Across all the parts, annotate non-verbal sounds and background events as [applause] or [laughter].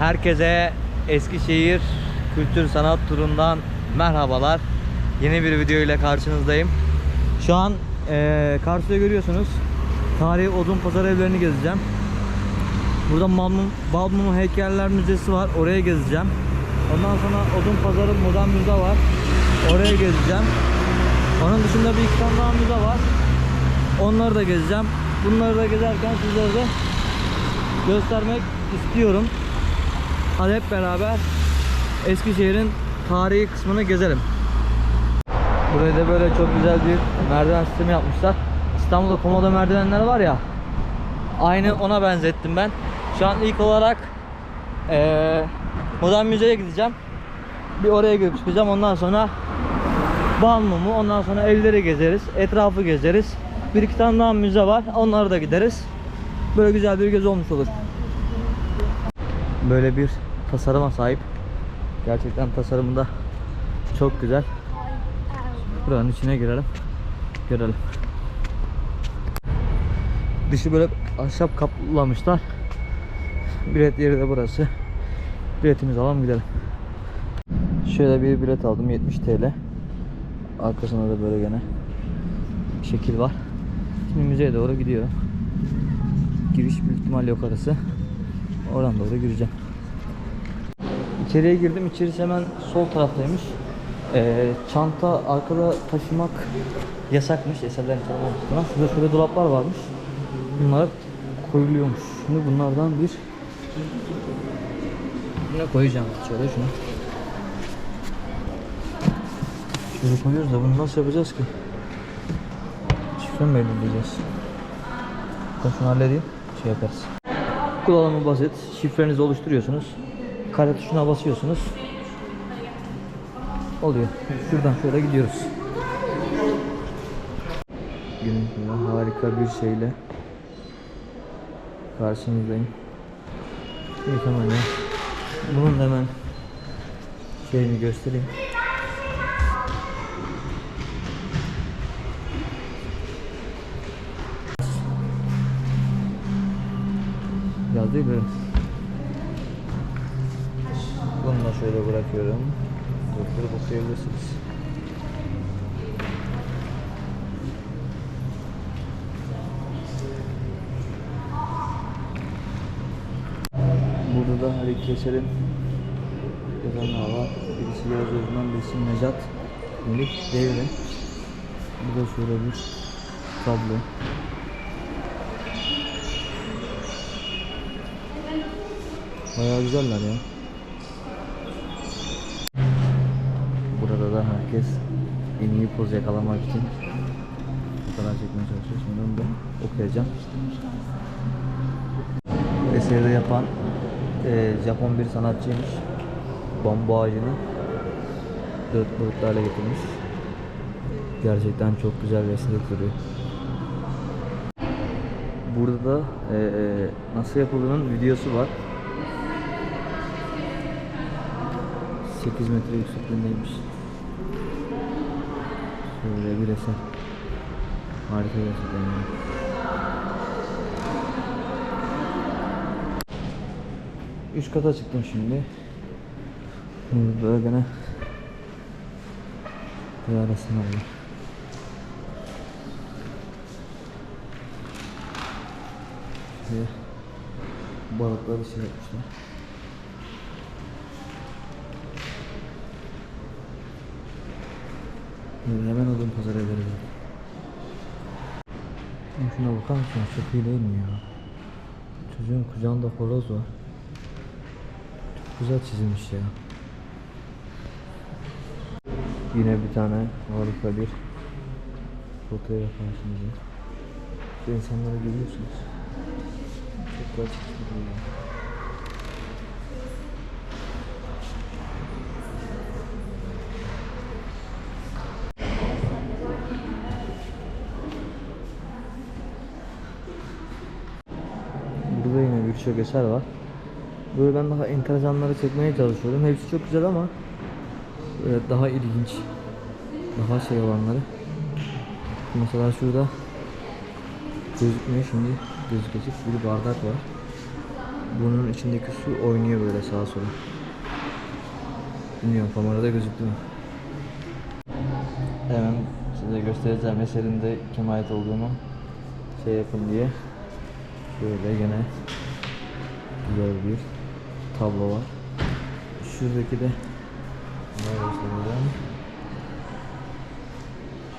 Herkese Eskişehir Kültür Sanat Turu'ndan merhabalar. Yeni bir video ile karşınızdayım. Şu an eee karşıda görüyorsunuz. Tarihi Odun Pazar evlerini gezeceğim. Burada Balmum, Balmum Heykeller Müzesi var. Oraya gezeceğim. Ondan sonra Odun Pazarı Modern Müze var. Oraya gezeceğim. Onun dışında bir iki tane daha müze var. Onları da gezeceğim. Bunları da gezerken sizlere de göstermek istiyorum. Hadi hep beraber Eskişehir'in tarihi kısmını gezelim. Buraya da böyle çok güzel bir merdiven sistemi yapmışlar. İstanbul'da komodo merdivenler var ya. Aynı ona benzettim ben. Şu an ilk olarak eee Modern Müze'ye gideceğim. Bir oraya girip çıkacağım. Ondan sonra Balmum'u, ondan sonra evleri gezeriz. Etrafı gezeriz. Bir iki tane daha müze var. Onlara da gideriz. Böyle güzel bir gezi olmuş olur. Böyle bir tasarıma sahip. Gerçekten tasarımı da çok güzel. Buranın içine girelim. Görelim. Dışı böyle ahşap kaplamışlar. Bilet yeri de burası. Biletimizi alalım gidelim. Şöyle bir bilet aldım 70 TL. Arkasında da böyle gene şekil var. Şimdi müzeye doğru gidiyorum. Giriş büyük ihtimal yok arası. Oradan doğru gireceğim. İçeriye girdim. İçerisi hemen sol taraftaymış. Ee, çanta arkada taşımak yasakmış eserlerin çalınmamasına. Şurada şöyle dolaplar varmış. Bunlar koyuluyormuş. Şimdi bunlardan bir Buna koyacağım şöyle şunu. Şöyle koyuyoruz da bunu nasıl yapacağız ki? Şifre mi belirleyeceğiz? Ben şunu halledeyim. Şey yaparız. Kullanımı basit. Şifrenizi oluşturuyorsunuz. Kare tuşuna basıyorsunuz. Oluyor. Şuradan şöyle gidiyoruz. Günün harika bir şeyle karşınızdayım. İlk hemen ya. Bunun hemen şeyini göstereyim. Yazıyor böyle. Şöyle bırakıyorum. Doktoru bakabilirsiniz. Burada da Halit Keser'in yazanlar var. Birisi Yavuz Özman, birisi Necat. Melih Devrim. Bu da şöyle bir tablo. Bayağı güzeller ya. Burada da herkes en iyi poz yakalamak için fotoğraf çekmeye çalışıyor. Şimdi onu da okuyacağım. Eseri de yapan eee, Japon bir sanatçıymış. Bambu ağacını dört boyutlu hale getirmiş. Gerçekten çok güzel estetik duruyor. Burada da eee, nasıl yapıldığının videosu var. 8 metre yüksekliğindeymiş. Şöyle bir eser. Harika gerçekten. yani. Üst kata çıktım şimdi. Böyle gene bir arasında var. Balıkları şey yapmışlar. Böyle hemen odun pazara vereceğim. Şuna bakar mısın? Çok iyi değil mi ya? Çocuğun kucağında horoz var. Çok güzel çizilmiş ya. Yine bir tane harika bir fotoğraf karşınızda. Şu insanları görüyorsunuz. Çok gerçekçi duruyor. Burada yine birçok eser var. Böyle ben daha enteresanları çekmeye çalışıyorum. Hepsi çok güzel ama böyle daha ilginç, daha şey olanları. Mesela şurada gözükmüyor şimdi gözükecek bir bardak var. Bunun içindeki su oynuyor böyle sağa sola. Bilmiyorum kamerada gözüktü mü? Hemen size göstereceğim eserin de kime ait olduğunu şey yapın diye. Böyle gene güzel bir tablo var. Şuradaki de ne göstereceğim?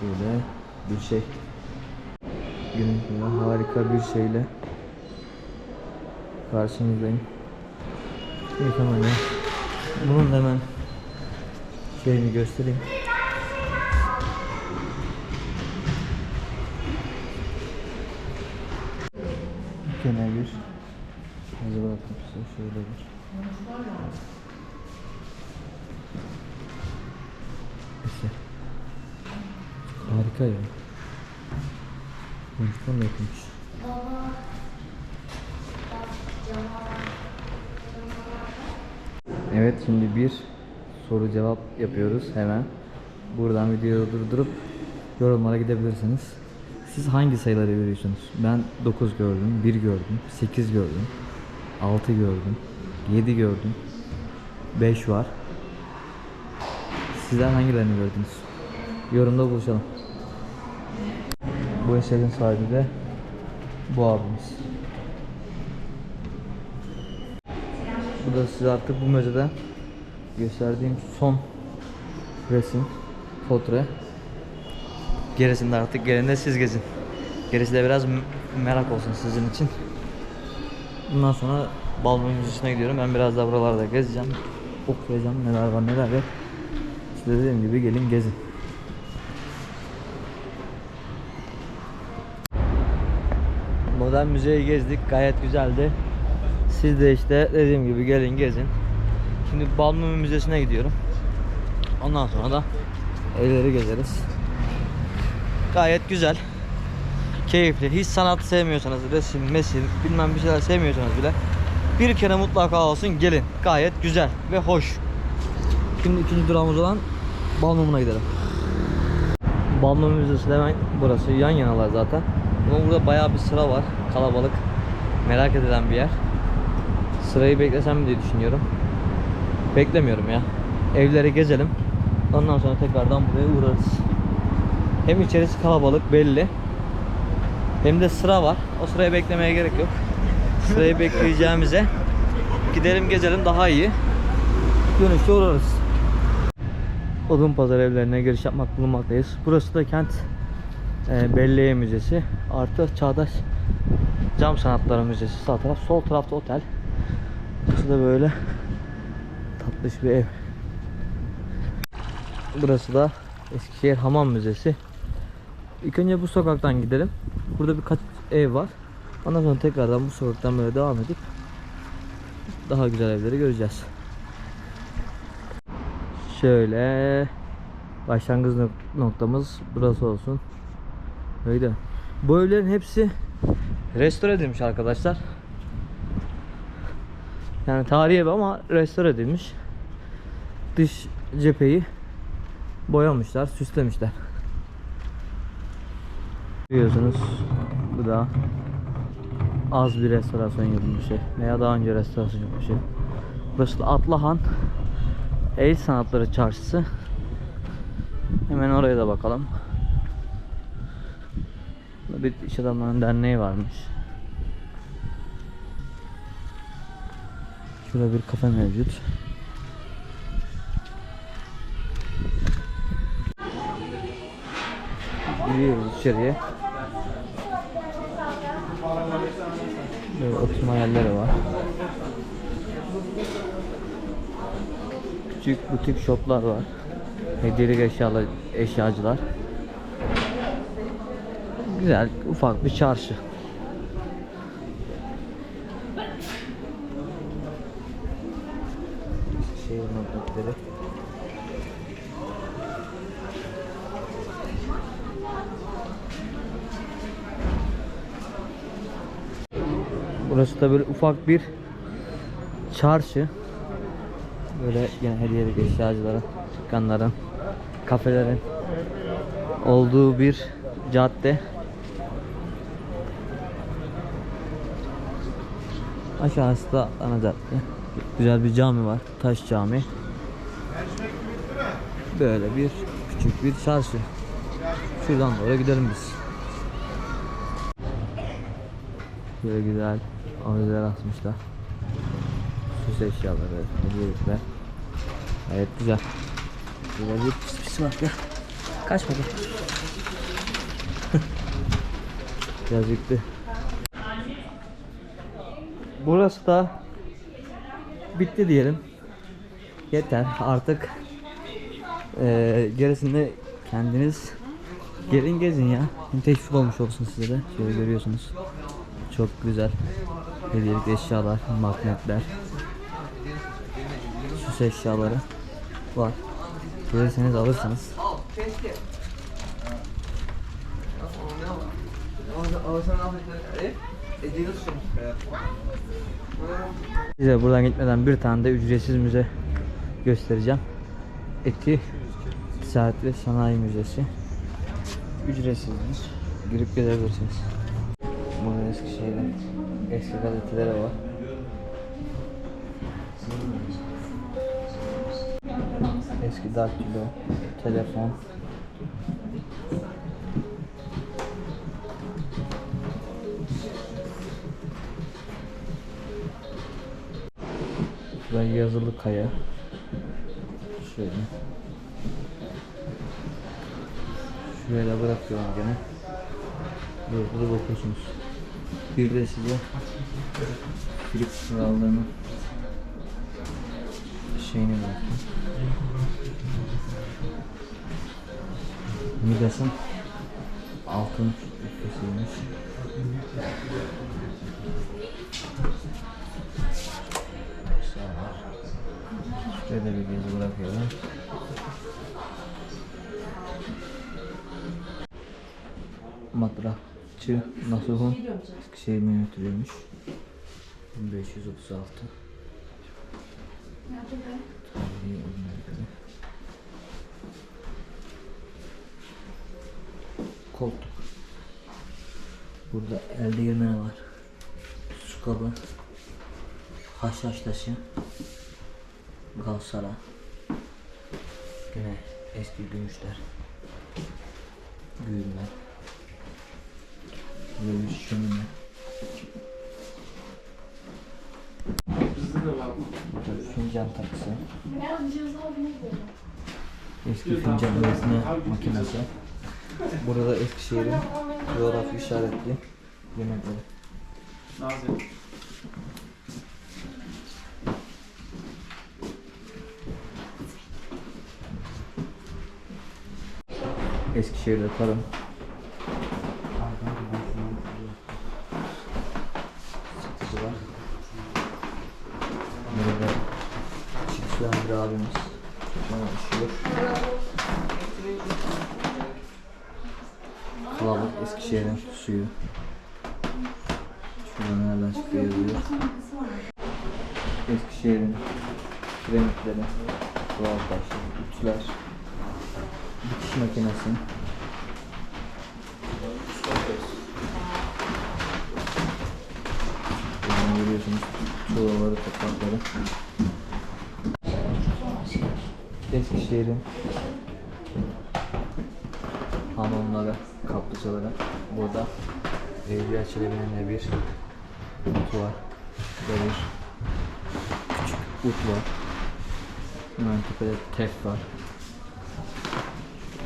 Şöyle bir şey. Sonunda harika bir şeyle karşınızdayım. İlk hemen ya. Bunun hemen şeyini göstereyim. Gene bir Bıraktım size şöyle bir Neyse. Harika ya. Konuşmam da yapılmış. Evet şimdi bir soru cevap yapıyoruz hemen. Buradan videoyu durdurup yorumlara gidebilirsiniz. Siz hangi sayıları görüyorsunuz? Ben 9 gördüm, 1 gördüm, 8 gördüm, 6 gördüm, 7 gördüm, 5 var. Sizler hangilerini gördünüz? Yorumda buluşalım. Bu eserin sahibi de bu abimiz. Bu da size artık bu müzeden gösterdiğim son resim, fotoğraf. Gerisinde artık gelinde siz gezin. Gerisi de biraz merak olsun sizin için. Bundan sonra Balmum Müzesi'ne gidiyorum. Ben biraz daha buralarda gezeceğim. Okuyacağım neler var neler yok. Size dediğim gibi gelin gezin. Modern müzeyi gezdik. Gayet güzeldi. Siz de işte dediğim gibi gelin gezin. Şimdi Balmumu Müzesi'ne gidiyorum. Ondan sonra da evleri gezeriz. Gayet güzel. Keyifli. Hiç sanat sevmiyorsanız, resim, mesim, bilmem bir şeyler sevmiyorsanız bile bir kere mutlaka olsun gelin. Gayet güzel ve hoş. Şimdi ikinci durağımız olan Balmum'una gidelim. Balmum Müzesi hemen burası. Yan yanalar zaten. Ama burada bayağı bir sıra var. Kalabalık. Merak edilen bir yer. Sırayı beklesem mi diye düşünüyorum. Beklemiyorum ya. Evleri gezelim. Ondan sonra tekrardan buraya uğrarız. Hem içerisi kalabalık belli. Hem de sıra var. O sırayı beklemeye gerek yok. Sırayı bekleyeceğimize gidelim gezelim daha iyi. Dönüşte uğrarız. Odun pazar evlerine giriş yapmak bulunmaktayız. Burası da kent e, Belleğe Müzesi artı Çağdaş Cam Sanatları Müzesi sağ taraf sol tarafta otel. Burası da böyle tatlış bir ev. Burası da Eskişehir Hamam Müzesi. İlk önce bu sokaktan gidelim. Burada birkaç ev var. Ondan sonra tekrardan bu sokaktan böyle devam edip daha güzel evleri göreceğiz. Şöyle başlangıç nok- noktamız burası olsun. Öyle. Bu evlerin hepsi restore edilmiş arkadaşlar. Yani tarihi ev ama restore edilmiş. Dış cepheyi boyamışlar, süslemişler. Biliyorsunuz bu da az bir restorasyon yapılmış şey veya daha önce restorasyon yapılmış şey. Burası da Atlahan El Sanatları Çarşısı. Hemen oraya da bakalım. Burada bir iş adamlarının derneği varmış. Şurada bir kafe mevcut. Giriyoruz içeriye. Böyle oturma yerleri var. Küçük butik shoplar var. Hediyelik eşyalar, eşyacılar. Güzel ufak bir çarşı. Şehir noktaları. Burası da böyle ufak bir çarşı. Böyle yine hediyelik eşyacıların, dükkanların, kafelerin olduğu bir cadde. Aşağısı da ana cadde. Güzel bir cami var. Taş cami. Böyle bir küçük bir çarşı. Şuradan doğru gidelim biz. Böyle güzel avizeler asmışlar. Süs eşyaları, hediyelikler. Gayet güzel. Burada bir pis pis var ya. Kaç bakayım. [laughs] Biraz yüklü. Burası da bitti diyelim. Yeter artık eee gerisini kendiniz gelin gezin ya. Teşvik olmuş olsun size de. Şöyle görüyorsunuz. Çok güzel hediyelik eşyalar, magnetler, süs eşyaları var. Gelirseniz alırsanız. Size buradan gitmeden bir tane de ücretsiz müze göstereceğim. Eti ve Sanayi Müzesi. Ücretsizmiş. Girip gezebilirsiniz. Burada Eskişehir'in eski gazeteleri var. Eski daktilo, telefon. Şurada yazılı kaya. Şöyle. Şuraya da bırakıyorum gene. Burada bakıyorsunuz. Bir de size Philips krallığının şeyini bırakayım. Midas'ın altın var. Şuraya da bir gezi bırakıyorum. Matrakçı Nasuh'un Eskişehir yönetiliyormuş. 1536 Tarihi ürünleri. Koltuk. Burada el değirmeni var. Su kabı. Haşhaş taşı. Galsara. Yine eski gümüşler. Güğümler Böyle şömine Fincan takısı. Eski fincan üretme makinesi. Burada Eskişehir'in coğrafi işaretli yemekleri. Eskişehir'de tarım satıcı var. Burada bir abimiz çalışıyor. Kılavuk Eskişehir'in suyu. Şurada nereden çıktı yazıyor. Eskişehir'in piramitleri, doğal taşları, ütüler, dikiş makinesi. Görüyorsunuz tuğlaları, toprakları. Eskişehir'in hamamları, kaplıcaları. Burada Evliya Çelebi'nin de bir utu var. Burada bir küçük ut var. Hemen tepede tek var.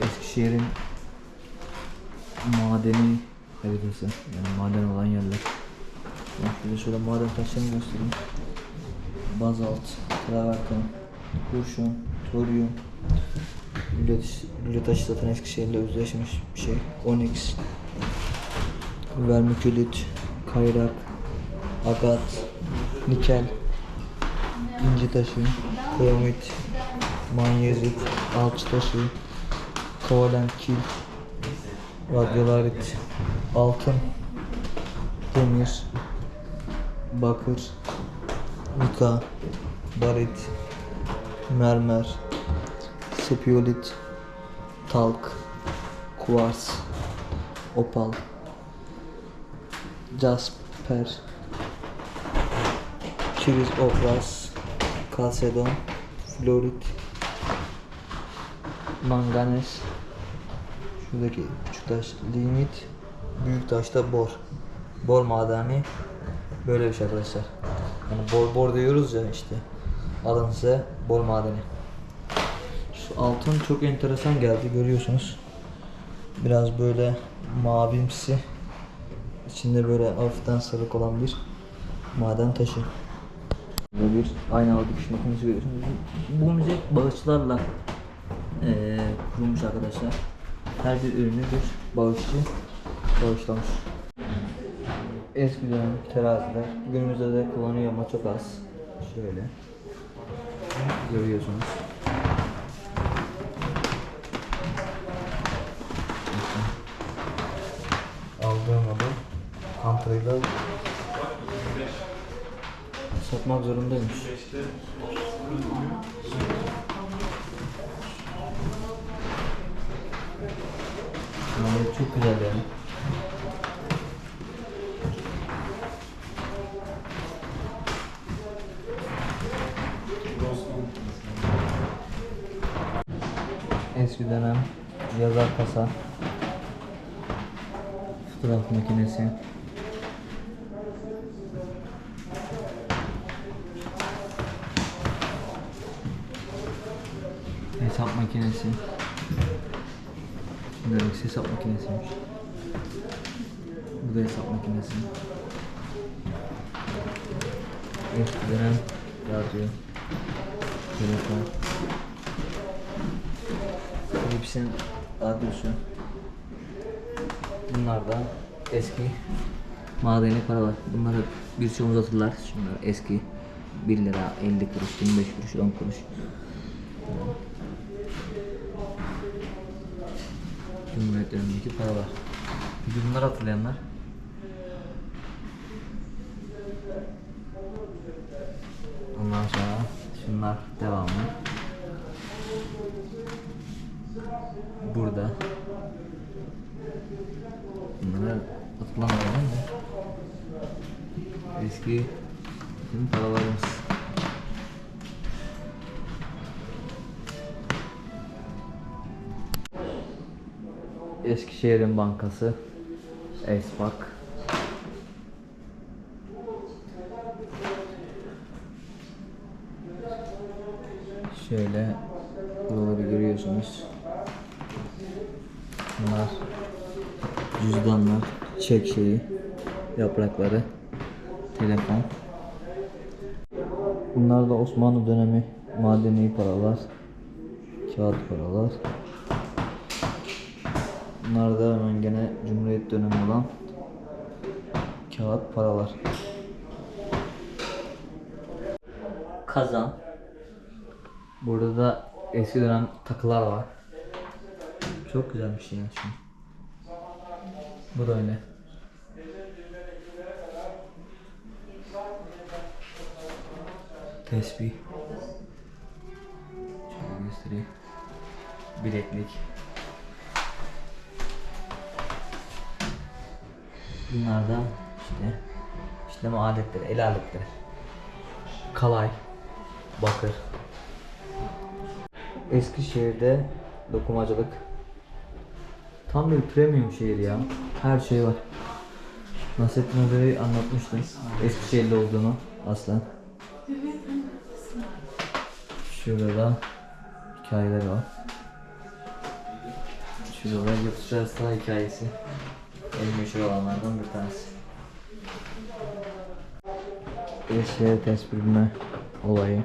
Eskişehir'in madeni haritası. Yani maden olan yerler. Ben size şöyle maden taşlarını göstereyim. Bazalt, traverten, kurşun, lüle taşı zaten Eskişehir'le özdeşmiş bir şey. Onyx, vermikülit, kayrak, agat, nikel, inci taşı, kromit, manyezit, alçı taşı, kovalent kil, radyolarit, altın, demir, bakır, mika, barit, mermer, spiolit, talk, kuvars, opal, jasper, Kiris Opras, Kalsedon, Florit, Manganes, şuradaki küçük taş limit, büyük taşta bor. Bor madeni böyle bir şey arkadaşlar. Yani bor bor diyoruz ya işte. Alın size bor madeni. Şu altın çok enteresan geldi görüyorsunuz. Biraz böyle mavimsi. İçinde böyle hafiften sarık olan bir maden taşı. Ve bir aynalı dikiş makinesi görüyorsunuz. Bu müze bağışçılarla eee kurulmuş arkadaşlar. Her bir ürünü bir bağışçı bağışlamış. Eski dönem teraziler. Günümüzde de kullanıyor ama çok az. Şöyle. Görüyorsunuz. Aldığım adı Hunter'ıyla satmak zorundaymış. Yani çok güzel yani. Eski dönem yazar kasa fotoğraf makinesi. Hesap makinesi. Şimdi hesap makinesiymiş. Bu da hesap makinesi. Eski dönem radyo. Telefon Philips'in radyosu. Bunlar da eski madeni paralar. Bunları birçoğumuz hatırlar. Şunlar eski 1 lira, 50 kuruş, 25 kuruş, 10 kuruş. Cumhuriyet dönemindeki paralar. Peki bunları hatırlayanlar? Ondan sonra şunlar devamı. Burada. Bunları hatırlamıyorum da. Eski bizim paralarımız. Eskişehir'in bankası Espak Şöyle buraları görüyorsunuz. Bunlar cüzdanlar, çek şeyi, yaprakları, telefon. Bunlar da Osmanlı dönemi madeni paralar, kağıt paralar. Bunlar da hemen gene Cumhuriyet dönemi olan kağıt paralar. Kazan. Burada da eski dönem takılar var. Çok güzel bir şey ya şu. Bu da öyle. Tesbih. Şöyle göstereyim. Bileklik. Bunlar da işte işleme aletleri, el aletleri. Kalay, bakır. Eskişehir'de dokumacılık. Tam bir premium şehir ya. Her şey var. Nasrettin Hoca'yı anlatmıştım. Eskişehirli olduğunu aslen. Şurada da hikayeler var. Şurada Yurtçı Aslan hikayesi. En meşhur olanlardan bir tanesi. Eskişehir tespit bilme olayı.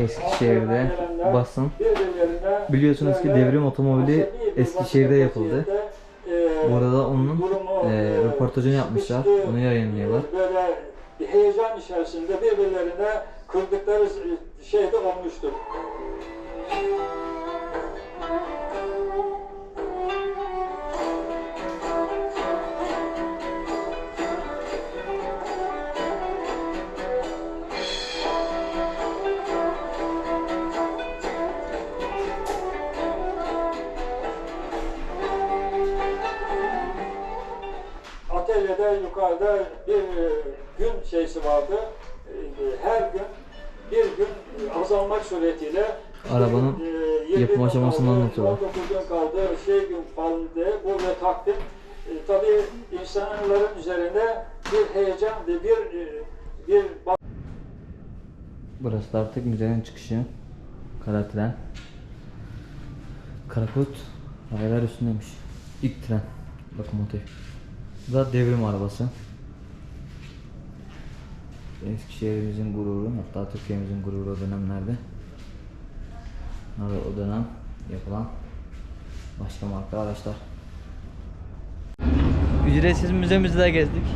Eskişehir'de basın. Biliyorsunuz ki devrim otomobili Eskişehir'de yapıldı. Burada onun e, röportajını yapmışlar. Onu yayınlıyorlar. Bir heyecan içerisinde birbirlerine kırdıkları şey de olmuştur. Atölyede şeyde yukarıda bir e, gün şeysi vardı. E, Her gün bir gün e, azalmak suretiyle Arabanın e, 20 yapım aşamasını anlatıyorlar. 19 gün kaldı, şey gün falan diye bu ve takdim. E, tabii insanların üzerinde bir heyecan ve bir e, bir Burası da artık müzenin çıkışı. Kara tren. Karakurt raylar üstündeymiş. İlk tren. Lokomotif. Bu da devrim arabası. Eskişehir'imizin gururu, hatta Türkiye'mizin gururu o dönemlerde. O dönem yapılan başka marka araçlar. Ücretsiz müzemizi de gezdik.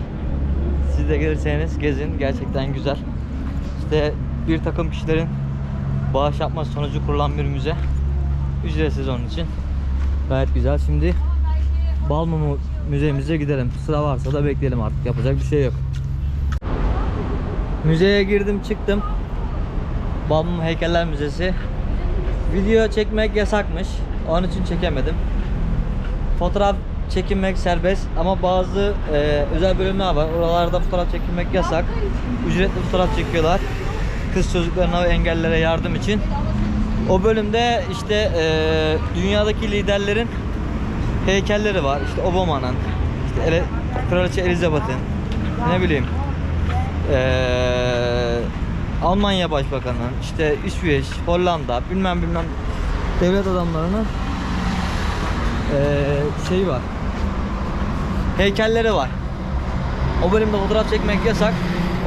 Siz de gelirseniz gezin. Gerçekten güzel. İşte bir takım kişilerin bağış yapması sonucu kurulan bir müze. Ücretsiz onun için. Gayet güzel. Şimdi Balmumu müzemize gidelim. Sıra varsa da bekleyelim artık. Yapacak bir şey yok. Müzeye girdim çıktım. Balmumu Heykeller Müzesi. Video çekmek yasakmış. Onun için çekemedim. Fotoğraf çekinmek serbest ama bazı e, özel bölümler var. Oralarda fotoğraf çekilmek yasak. Ücretli fotoğraf çekiyorlar. Kız çocuklarına ve engellilere yardım için. O bölümde işte e, dünyadaki liderlerin heykelleri var. İşte Obama'nın, işte Ele, Kraliçe Elizabeth'in, ne bileyim, e, Almanya Başbakanı'nın, işte İsveç, Hollanda, bilmem bilmem devlet adamlarının eee şeyi var. Heykelleri var. O bölümde fotoğraf çekmek yasak.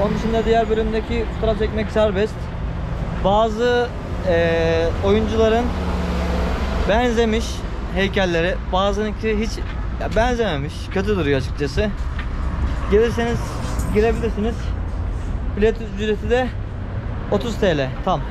Onun dışında diğer bölümdeki fotoğraf çekmek serbest. Bazı eee, oyuncuların benzemiş heykelleri. Bazınınki hiç benzememiş. Kötü duruyor açıkçası. Gelirseniz girebilirsiniz. Bilet ücreti de 30 TL. Tam.